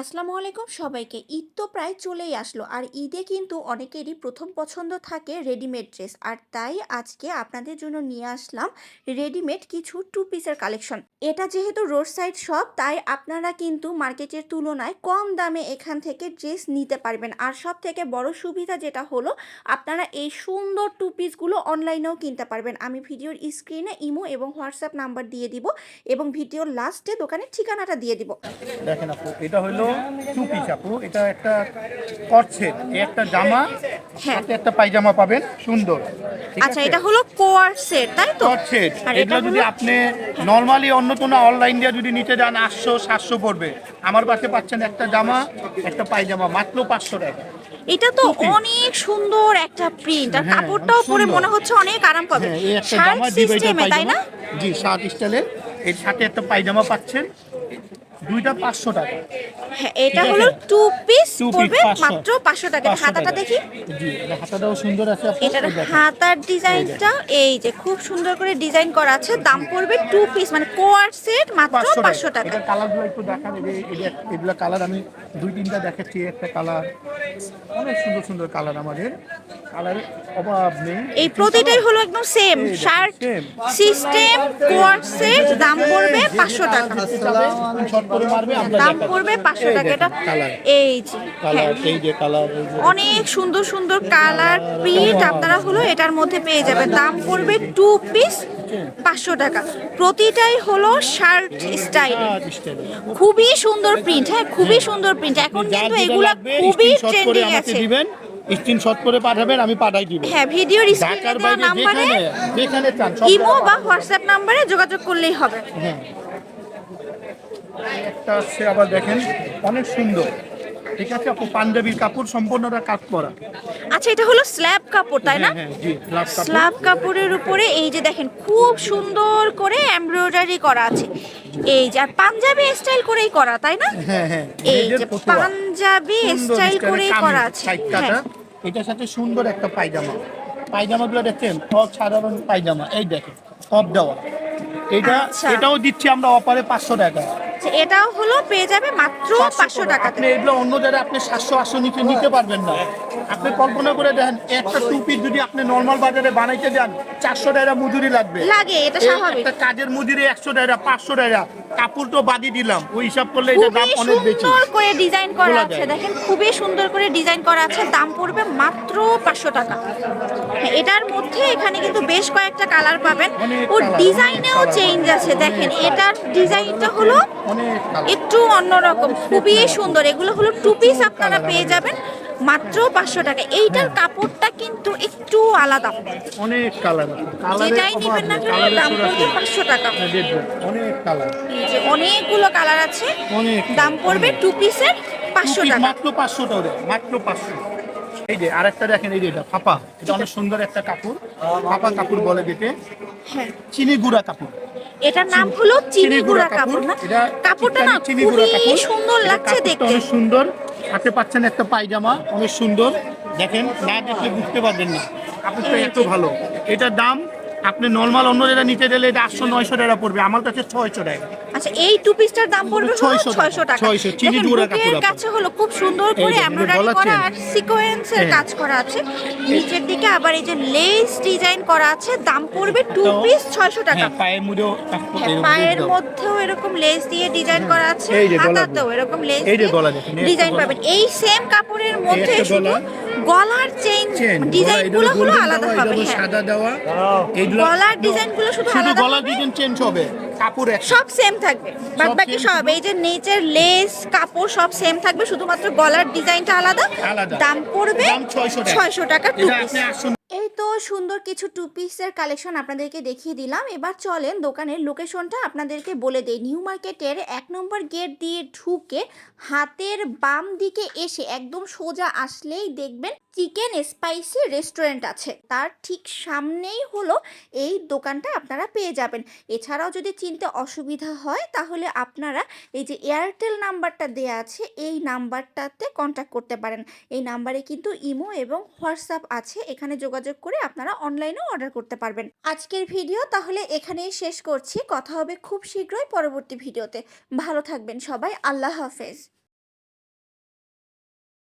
আসসালামু আলাইকুম সবাইকে। ঈদ তো প্রায় চলেই আসলো আর ঈদে কিন্তু অনেকেরই প্রথম পছন্দ থাকে রেডিমেড ড্রেস। আর তাই আজকে আপনাদের জন্য নিয়ে আসলাম রেডিমেড কিছু টু পিসের কালেকশন এটা যেহেতু রোড সাইড শপ তাই আপনারা কিন্তু মার্কেটের তুলনায় কম দামে এখান থেকে ড্রেস নিতে পারবেন। আর সব থেকে বড় সুবিধা যেটা হলো, আপনারা এই সুন্দর টু পিসগুলো অনলাইনেও কিনতে পারবেন। আমি ভিডিওর স্ক্রিনে ইমো এবং হোয়াটসঅ্যাপ নাম্বার দিয়ে দিব এবং ভিডিওর লাস্টে দোকানের ঠিকানাটা দিয়ে দিব। দেখেন এটা হলো টু পিস আপু এটা একটা করছেট এই একটা জামা হ্যাঁ। সাথে একটা পায়জামা পাবেন সুন্দর। আচ্ছা এটা হলো কোয়ার সেট তাই তো? করছেট আর এটা যদি আপনি নর্মালি অন্য কোনো অনলাইন দিয়ে যদি নিতে যান আটশো সাতশো পড়বে। আমার কাছে পাচ্ছেন একটা জামা একটা পায়জামা মাত্র পাঁচশো টাকা। এটা তো অনেক সুন্দর একটা প্রিন্ট আর হ্যাঁ, কাপড়টাও পরে মনে হচ্ছে অনেক আরাম পাবে। হ্যাঁ শার্ট সিস্টেমে তাই না? জি শার্ট স্টাইলের। এর সাথে একটা পায়জামা পাচ্ছেন। দুইটা পাঁচশো টাকা। হ্যাঁ এটা হলো টু পিস পড়বে মাত্র পাঁচশো টাকা। এটা 500 হাতাটা দেখি। জি হাতাটাও সুন্দর আছে এটার হাতার ডিজাইনটা এই যে খুব সুন্দর করে ডিজাইন করা আছে। দাম পড়বে টু পিস মানে কোয়ার সেট মাত্র পাঁচশো টাকা। এটা কালারগুলো একটু দেখান। এগুলা কালার আমি দুই তিনটা দেখাচ্ছি। একটা কালার অনেক সুন্দর সুন্দর কালার আমাদের। কালারের অভাব নেই। এই প্রতিটাই হলো একদম সেম শার্ট সিস্টেম কোয়ার সেট দাম পড়বে পাঁচশো টাকা। দাম পড়বে পাঁচশো টাকা এটা এই যে হ্যাঁ। এই যে কালার অনেক সুন্দর সুন্দর কালার প্রিন্ট আপনারা হলো এটার মধ্যে পেয়ে যাবেন। দাম পড়বে টু পিস পাঁচশো টাকা। প্রতিটাই হলো শার্ট স্টাইল খুবই সুন্দর প্রিন্ট হ্যাঁ খুবই সুন্দর প্রিন্ট এখন কিন্তু এগুলা খুবই ট্রেন্ডিং আছে। স্ক্রিনশট করে পাঠাবেন আমি পাঠাই দিব। হ্যাঁ ভিডিওর স্ক্রিনে দেওয়া নম্বরে যেখানে চান ইমো বা হোয়াটসঅ্যাপ নম্বরে যোগাযোগ করলেই হবে। হ্যাঁ। একটা আছে আবার দেখেন অনেক সুন্দর। ঠিক আছে আপু পাঞ্জাবির কাপড় সম্পূর্ণটা কাজ করা। আচ্ছা এটা হলো স্ল্যাব কাপড় তাই না? হ্যাঁ হ্যাঁ স্ল্যাব কাপড়ের উপরে এই যে দেখেন খুব সুন্দর করে এমব্রয়ডারি করা আছে। এই যে আর পাঞ্জাবি স্টাইল করেই করা তাই না? হ্যাঁ হ্যাঁ এই যে। পাঞ্জাবি স্টাইল করেই করা আছে। এটার সাথে সুন্দর একটা পায়জামা। পায়জামাগুলো দেখছেন টপ সাধারণ পায়জামা। এই দেখেন টপ দেওয়া। এটা আচ্ছা। এটাও দিচ্ছি আমরা অপারে পাঁচশো টাকা। এটাও হলো পেয়ে যাবে মাত্র পাঁচশো টাকা আপনি এগুলো অন্য জায়গায় আপনি সাতশো আটশো নিচে নিতে পারবেন না। আপনি কল্পনা করে দেন একটা টুপি যদি আপনি নর্মাল বাজারে বানাইতে যান চারশো টাকা মজুরি লাগবে। লাগে এটা স্বাভাবিক। একটা কাজের মজুরি একশো টাকা পাঁচশো টাকা। কাপড় তো বাদি দিলাম। ওই হিসাব করলে এটা দাম অনেক বেশি। সুন্দর করে ডিজাইন করা আছে দেখেন খুবই সুন্দর করে ডিজাইন করা আছে দাম পড়বে মাত্র পাঁচশো টাকা। হ্যাঁ, এটার মধ্যে এখানে কিন্তু বেশ কয়েকটা কালার পাবেন। ও ডিজাইনেও চেঞ্জ আছে দেখেন এটার ডিজাইনটা হলো একটু অন্যরকম খুবই সুন্দর। এগুলো হলো টু পিস আপনারা পেয়ে যাবেন। মাত্র পাঁচশো টাকা। এইটার কাপড়টা কিন্তু একটু আলাদা অনেক কালার। যেটাই নেবেন না কেন দাম পড়বে পাঁচশো টাকা। অনেক কালার। যে অনেকগুলো কালার আছে। দাম পড়বে টু পিসের পাঁচশো টাকা। মাত্র পাঁচশো টাকা মাত্র পাঁচশো। এই যে আরেকটা দেখেন এই যে এটা ফাপা। এটা অনেক সুন্দর একটা কাপড়। ফাপা কাপড় বলে যেতে হ্যাঁ। চিনি গুঁড়া কাপড়। এটার নাম হলো চিনি গুঁড়া কাপড়। কাপড়টা না খুবই সুন্দর লাগছে দেখতে। সুন্দর। হাতে পাচ্ছেন একটা পায়জামা অনেক সুন্দর। দেখেন না দেখলে বুঝতে পারবেন না। কাপড়টা এত ভালো। এটার দাম আপনি নর্মাল অন্য জায়গায় নিতে গেলে এটা আটশো নয়শো টাকা পড়বে। আমার কাছে ছয়শো টাকা। আচ্ছা এই টু পিসটার দাম পড়বে হলো 600 টাকা। 600 চিনি বুকের কাপড় কাছে হলো খুব সুন্দর করে এমব্রয়ডারি করা। আর সিকোয়েন্সের হ্যাঁ। কাজ করা আছে। নিচের দিকে আবার এই যে লেস ডিজাইন করা আছে দাম পড়বে টু পিস 600 টাকা। হ্যাঁ পায়ের মুড়েও হ্যাঁ, পায়ের মধ্যেও এরকম লেস দিয়ে ডিজাইন করা আছে হাতাতেও এরকম লেস ডিজাইন পাবেন। এই সেম কাপড়ের মধ্যে শুধু। গলার চেইন ডিজাইনগুলো ডিজাইনগুলো হলো আলাদা হবে হ্যাঁ। সাদা দেওয়া এইগুলো গলার ডিজাইনগুলো শুধু শুধু আলাদা গলার ডিজাইন চেঞ্জ হবে কাপড় সব সেম থাকবে বাদ বাকি সব এই যে নিচের লেস কাপড় সব সেম থাকবে শুধুমাত্র গলার ডিজাইনটা আলাদা। দাম পড়বে 600 টাকা। ছয়শো টাকা টু পিস তো সুন্দর কিছু টু পিসের কালেকশন আপনাদেরকে দেখিয়ে দিলাম। এবার চলেন দোকানের লোকেশনটা আপনাদেরকে বলে দেয় নিউ মার্কেটের এক নম্বর গেট দিয়ে ঢুকে হাতের বাম দিকে এসে একদম সোজা আসলেই দেখবেন চিকেন স্পাইসি রেস্টুরেন্ট আছে। তার ঠিক সামনেই হলো এই দোকানটা আপনারা পেয়ে যাবেন। এছাড়াও যদি চিনতে অসুবিধা হয়, তাহলে আপনারা এই যে এয়ারটেল নাম্বারটা দেয়া আছে, এই নাম্বারটাতে কন্ট্যাক্ট করতে পারেন। এই নাম্বারে কিন্তু ইমো এবং হোয়াটসঅ্যাপ আছে। এখানে যোগাযোগ করে আপনারা অনলাইনেও অর্ডার করতে পারবেন। আজকের ভিডিও তাহলে এখানেই শেষ করছি। কথা হবে খুব শীঘ্রই পরবর্তী ভিডিওতে। ভালো থাকবেন সবাই। আল্লাহ হাফেজ।